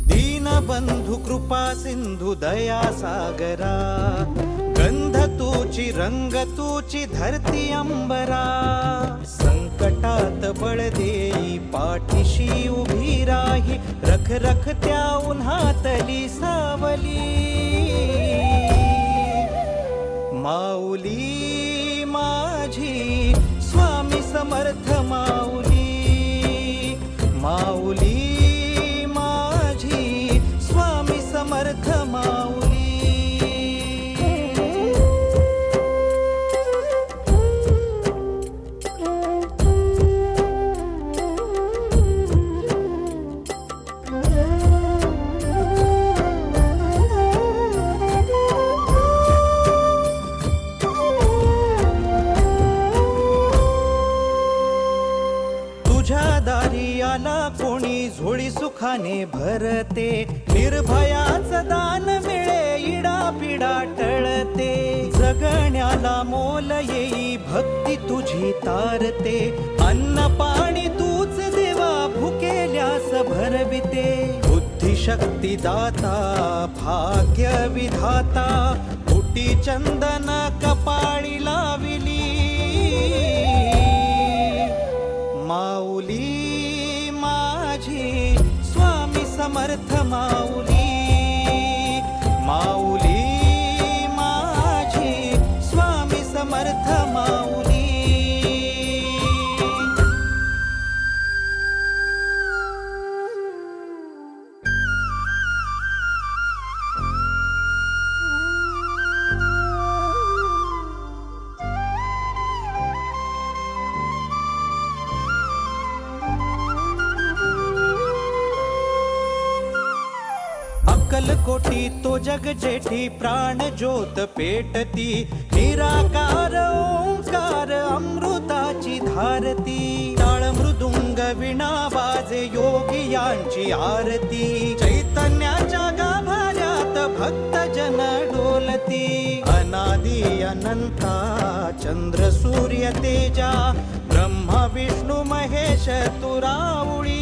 दीनबंधु कृपा सिंधु दया सागरा गंध तूची रंग तूची धरती अंबरा संकटात बळ देई पाठीशी उभी राही रख रख त्या उन्हातली सावली. माऊली माझी स्वामी समर्थ माऊली माऊली दारी आला कोणी झोळी सुखाने भरते. निर्भयाच दान मिळे इडा पिडा टळते. जगण्याला मोल येई भक्ती तुझी तारते. अन्न पाणी तूच देवा भुकेल्यास भरविते. बुद्धिशक्ती दाता भाग्य विधाता. कुटी चंदन कपाळी लाविली. माऊली समर्थ माऊली अक्कलकोटी तो जग जेठी प्राण ज्योत पेटती. निराकार ओंकार अमृताची धारती. टाळ मृदुंग विणा वाजे योगी यांची आरती. चैतन्याच्या गाभाऱ्यात भक्त जन डोलती. अनादी अनंता चंद्र सूर्य तेजा. ब्रह्मा विष्णू महेश तुरावळी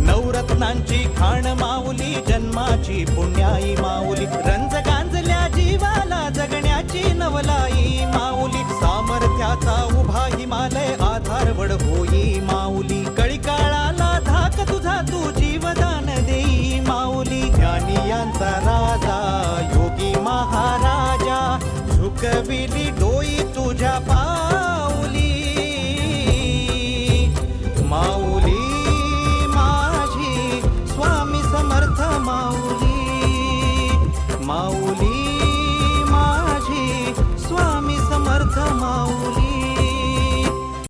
नवरत्नांची खाण माऊली जन्माची पुण्याई माऊली. रंज गांजल्या जीवाला जगण्याची नवलाई माऊली. सामर्थ्याचा उभा हिमालय आधारवड होई माऊली. कळीकाळाला धाक तुझा तू जीवदान देई माऊली. ज्ञानी यांचा राजा योगी महाराजा. झुकविली మా